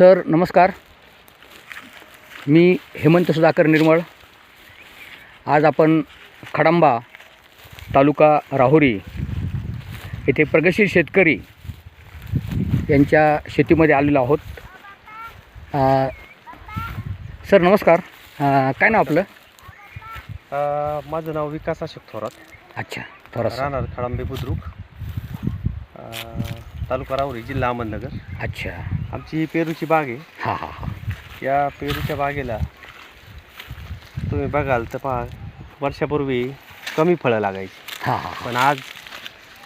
Sir नमस्कार. मी हेमंत सुधाकर निर्मळ. आज आपण खडंबा तालुका राहुरी येथे प्रगतशील शेतकरी यांच्या शेतीमध्ये आलेलो आहोत. सर नमस्कार. काय नाव आपलं? अ, माझं नाव विकास अशोक थोरात. अच्छा थोडंसं राहणार खळांबे बुद्रुक. अ, तालुका राहुरी जिल्हा अहमदनगर. अच्छा. आमची ही पेरूची बाग आहे. हां हां हां. या पेरूच्या बागेला तुम्ही बघाल तर पहा वर्षापूर्वी कमी फळं लागायची. हां हां पण आज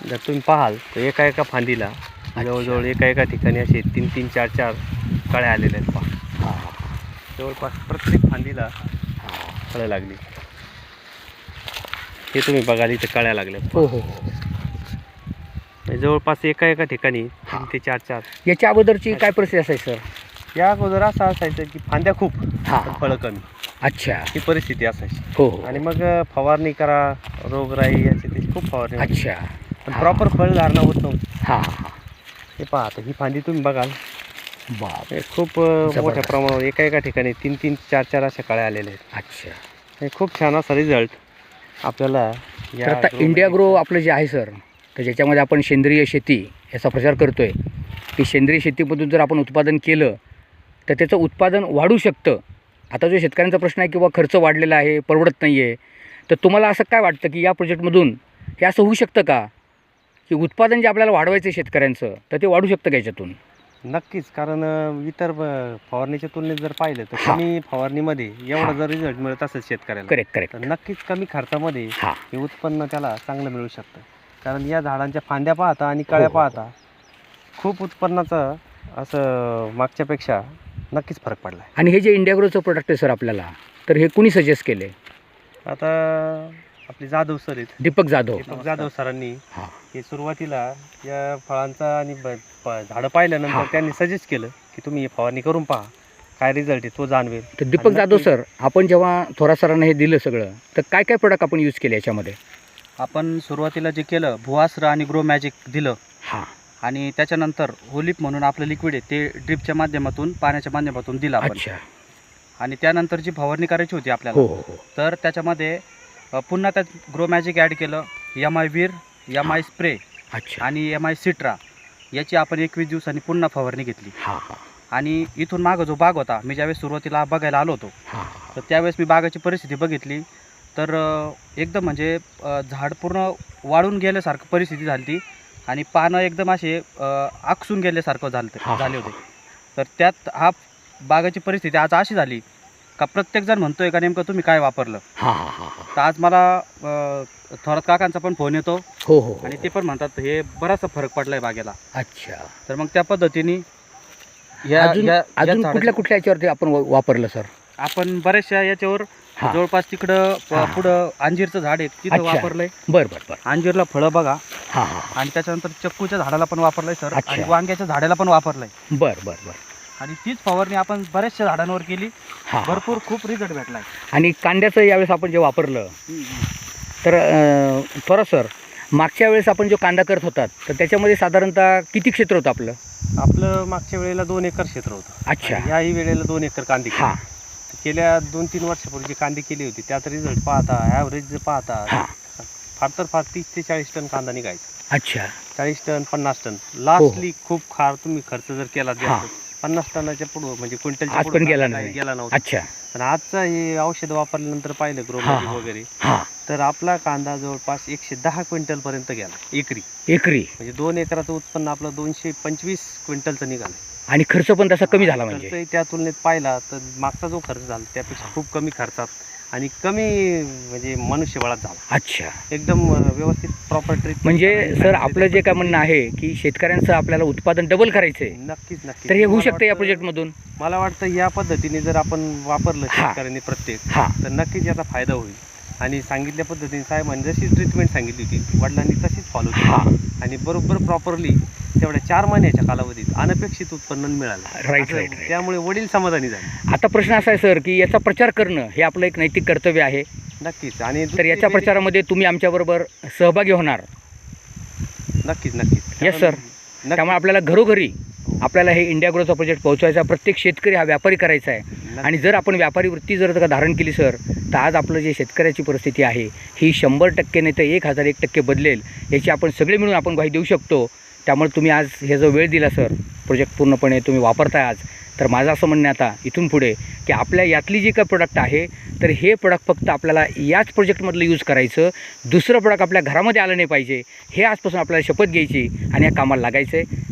जर तुम्ही पाहाल तर एका एका फांदीला जवळजवळ एका एका ठिकाणी असे तीन तीन चार चार कळ्या आलेल्या आहेत पहा. हां हां जवळपास प्रत्येक फांदीला फळं लागली. हे तुम्ही बघाल इथे कळ्या लागल्या हो हो हो. जवळपास एका एका ठिकाणी. तीन ते चार चार. याच्या अगोदरची काय परिस्थिती असायची सर? या अगोदर असं असायचं की फांद्या खूप हां. पण फळं कमी. अच्छा. ही परिस्थिती असायची. हो हो. आणि मग फवारणी करा रोगराई याची त्याची खूप फवारणी होती. अच्छा. पण. प्रॉपर फळ धारणा होत नव्हती. हां हां. पहा आता ही फांदी तुम्ही बघाल. बाप. हे खूप अं, मोठ्या जबरदस्त. प्रमाणावर एका एका ठिकाणी तीन तीन चार चार अशा कळ्या आलेल्या आहेत. अच्छा. हे खूप छान असा रिझल्ट आपल्याला तर आता इंडिया ग्रो आपलं जे आहे सर तर ज्याच्यामध्ये आपण सेंद्रिय शेती याचा प्रचार करतो आहे की सेंद्रिय शेतीमधून जर आपण उत्पादन केलं तर त्याचं उत्पादन वाढू शकतं. आता जो शेतकऱ्यांचा प्रश्न आहे किंवा खर्च वाढलेला आहे परवडत नाही आहे तर तुम्हाला असं काय वाटतं की या प्रोजेक्टमधून हे असं होऊ शकतं का? की उत्पादन जे आपल्याला वाढवायचं आहे शेतकऱ्यांचं तर ते वाढू शकतं का याच्यातून? नक्कीच कारण इतर फवारणीच्या तुलनेत जर पाहिलं तर. कमी फवारणीमध्ये. एवढा जर रिझल्ट मिळत असेल शेतकऱ्याला करेक्ट करेक्ट तर नक्कीच कमी खर्चामध्ये हे उत्पन्न त्याला चांगलं मिळू शकतं. कारण या झाडांच्या फांद्या पाहता आणि कळ्या हो, हो. पाहता खूप उत्पन्नाचं असं मागच्यापेक्षा नक्कीच फरक पडला आहे आणि हे जे इंडिया ग्रोचं प्रोडक्ट आहे सर आपल्याला तर हे कुणी सजेस्ट केले आता आपले जाधव सर आहेत. दीपक जाधव. दीपक जाधव सरांनी हां. हे सुरुवातीला या फळांचा आणि ब- प- झाडं पाहिल्यानंतर. त्यांनी सजेस्ट केलं की तुम्ही हे फवारणी करून पहा काय रिझल्ट आहे तो जाणवेल. तर दीपक आणि जाधव नक्की- सर आपण जेव्हा थोरा सरांना हे दिलं सगळं तर काय काय प्रोडक्ट आपण यूज केले याच्यामध्ये? आपण सुरुवातीला जे केलं भुवास्त्र आणि ग्रो मॅजिक दिलं. हां. आणि त्याच्यानंतर होलिप म्हणून आपलं लिक्विड आहे ते ड्रिपच्या माध्यमातून पाण्याच्या माध्यमातून दिलं आपण. अच्छा. आणि त्यानंतर जी फवारणी करायची होती हो आपल्याला हो हो तर त्याच्यामध्ये अ, पुन्हा त्यात ग्रो मॅजिक ॲड केलं एम आय वीर एम आय स्प्रे अच्छा. आणि एम आय सिट्रा याची आपण एकवीस दिवसांनी पुन्हा फवारणी घेतली. हां हां. आणि इथून मागं जो बाग होता मी ज्यावेळेस सुरुवातीला बघायला आलो होतो हां. तर त्यावेळेस मी बागाची परिस्थिती बघितली. तर एकदम म्हणजे झाड पूर्ण वाळून गेल्यासारखं परिस्थिती झाली ती आणि पानं एकदम असे आकसून गेल्यासारखं झालं झाले होते. तर त्यात हा बागाची परिस्थिती आज अशी झाली का प्रत्येकजण म्हणतोय का नेमकं तुम्ही काय वापरलं? हां हां हां हां. तर आज मला थोरात काकांचा पण फोन येतो हो हो हो. आणि ते पण म्हणतात हे बराचसा फरक पडलाय बागेला. अच्छा. तर मग त्या पद्धतीने या- कुठल्या कुठल्या याच्यावरती आपण वापरलं सर? आपण बऱ्याचशा याच्यावर हां. जवळपास तिकडं प- हा. पुढं अंजीरचं झाड आहे तिथं अच्छा. वापरलंय. बरं बरं बरं. अंजीरला फळं बघा. हां हां हां. आणि त्याच्यानंतर चक्कूच्या झाडाला पण वापरलंय सर. अच्छा. आणि वांग्याच्या झाडाला पण वापरलंय. बरं बरं बरं. आणि तीच फवारणी आपण बऱ्याचशा झाडांवर केली. हां. भरपूर खूप रिझल्ट भेटलाय. आणि कांद्याचं यावेळेस आपण जे वापरलं तर अं, थोडं सर मागच्या वेळेस आपण जो कांदा करत होतात तर त्याच्यामध्ये साधारणतः किती क्षेत्र होतं आपलं? आपलं मागच्या वेळेला दोन एकर क्षेत्र होतं. अच्छा. याही वेळेला दोन एकर कांदे केले. हां गेल्या दोन तीन वर्षापूर्वी जी कांदे केली होती त्यात रिझल्ट पाहता ॲव्हरेज पाहता हां. फार तर फार तीस ते चाळीस टन कांदा निघायचा. अच्छा. चाळीस टन पन्नास टन. लास्टली खूप खार तुम्ही खर्च जर केला हो. हा. जास्त पन्नास टनाच्या पुढं म्हणजे क्विंटलच्या आज पुढं पण गेला कांदा नाही. काही गेला नव्हता. अच्छा. पण आजचा हे औषध वापरल्यानंतर पाहिलं हा, ग्रोमॅजिक हा. वगैरे हां. तर आपला कांदा जवळपास एकशे दहा क्विंटल पर्यंत गेला एकरी. एकरी. म्हणजे दोन एकराचं उत्पन्न आपलं दोनशे पंचवीस क्विंटलचं निघालं. आणि खर्च पण तसा कमी झाला म्हणजे. खर्चही त्या तुलनेत पाहिला तर मागचा जो खर्च झाला त्यापेक्षा खूप कमी खर्चात आणि कमी म्हणजे मनुष्यबळात झाला. अच्छा. एकदम व्यवस्थित प्रॉपर ट्रीट म्हणजे सर आपलं जे काय म्हणणं आहे की शेतकऱ्यांचं आपल्याला उत्पादन डबल करायचं आहे नक्कीच नक्कीच. तर हे होऊ शकतं या प्रोजेक्टमधून मला वाटतं या पद्धतीने जर आपण वापरलं हा. शेतकऱ्यांनी प्रत्येक हां. तर नक्कीच याचा फायदा होईल. आणि सांगितल्या पद्धतीने साहेबांनी जशी ट्रीटमेंट सांगितली होती वडिलांनी तशीच फॉलो हां. केली आणि बरोबर प्रॉपरली तेवढ्या चार महिन्याच्या कालावधीत अनपेक्षित उत्पन्न मिळालं. राईट असं राईट राईट त्यामुळे वडील समाधानी झाले. आता प्रश्न असा आहे सर की याचा प्रचार करणं हे आपलं एक नैतिक कर्तव्य आहे. नक्कीच. आणि तर दुसरी याच्या प्रचारामध्ये तुम्ही आमच्याबरोबर सहभागी होणार. नक्कीच नक्कीच. Yes, sir. नक्की- त्यामुळे आपल्याला घरोघरी आपल्याला हे इंडिया ग्रोचा प्रोजेक्ट पोहोचवायचा प्रत्येक शेतकरी हा व्यापारी करायचा आहे. आणि जर आपण व्यापारी वृत्ती जर का धारण केली सर तर आज आपलं जे शेतकऱ्याची परिस्थिती आहे ही शंभर टक्के नाही तर एक हजार एक टक्के बदलेल. याची आपण सगळे मिळून आपण ग्वाही देऊ शकतो. त्यामुळे तुम्ही आज हे जो वेळ दिला सर प्रोजेक्ट पूर्णपणे तुम्ही वापरताय आज तर माझं असं म्हणणं आता इथून पुढे की आपल्या यातली जी काही प्रोडक्ट आहे तर हे प्रोडक्ट फक्त आपल्याला याच प्रोजेक्टमधलं यूज करायचं दुसरं प्रोडक्ट आपल्या घरामध्ये आलं नाही पाहिजे हे आजपासून आपल्याला शपथ घ्यायची आणि या कामाला लागायचं आहे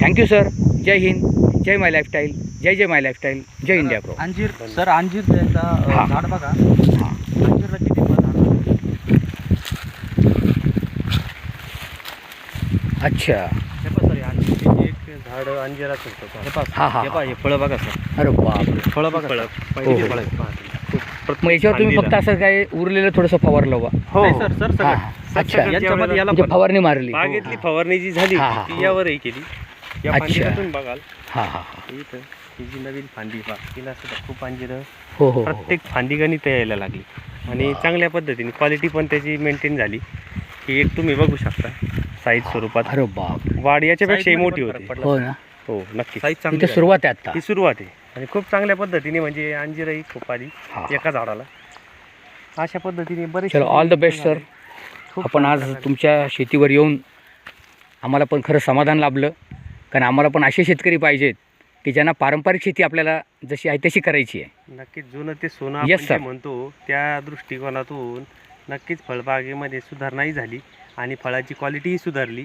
थँक्यू सर जय हिंद. जय माय लाईफस्टाईल जय जय माय लाईफस्टाईल जय इंडिया प्रो अंजीर सर अंजीर. झाड बघा. हां अंजीरला किती फळ झाड अच्छा हे पहा सर, हे एक झाड अंजिराचं होतं हे पहा. हा हा हे पहा हे फळं बघा सर अरे बाप फळं बघा फळं. सर. पहिली हो. फळं आहेत, पहा तुम्ही. खूप मग याच्यावर तुम्ही फक्त. असं काय उरलेलं थोडंसं फवारलं बा हो नाही हो. सर सर हां सगळं हां. अच्छा सगळं यांच्यामध्ये याला म्हणजे पण फवारणी मारली बागेतली फवारणी जी झाली हा, हा. ती यावरही केली या अच्छा. फांदीला तुम्ही बघाल हां हां हां इथं ही जी नवीन फांदी पहा तिला सुद्धा खूप अंजिरं हो हो हो प्रत्येक फांदी गणित यायला लागली आणि चांगल्या पद्धतीने क्वालिटी पण त्याची मेंटेन झाली ही एक तुम्ही बघू शकता साईज स्वरूपात. अरे बाप वाढ याच्यापेक्षाही Size मोठी होती. हो ना. हो नक्की साईज चांगली इथे आहे. सुरुवात आहे आता. ही सुरुवात आहे. आणि खूप चांगल्या पद्धतीने म्हणजे अंजिरही खूप आली. हा. एका झाडाला. अशा पद्धतीने बरेच चलो ऑल द बेस्ट सर आपण आज तुमच्या शेतीवर येऊन आम्हाला पण खरं समाधान लाभलं. कारण आम्हाला पण असे शेतकरी पाहिजेत की ज्यांना पारंपरिक शेती आपल्याला जशी आहे तशी करायची आहे. नक्कीच जुनं ते सोनं Yes, आपण जे sir. म्हणतो त्या दृष्टिकोनातून नक्कीच फळबागेमध्ये सुधारणाही झाली आणि फळाची क्वालिटीही सुधारली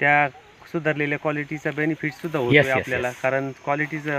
त्या सुधारलेल्या क्वालिटीचा बेनिफिट सुद्धा Yes, होतोय yes, आपल्याला. कारण क्वालिटीचा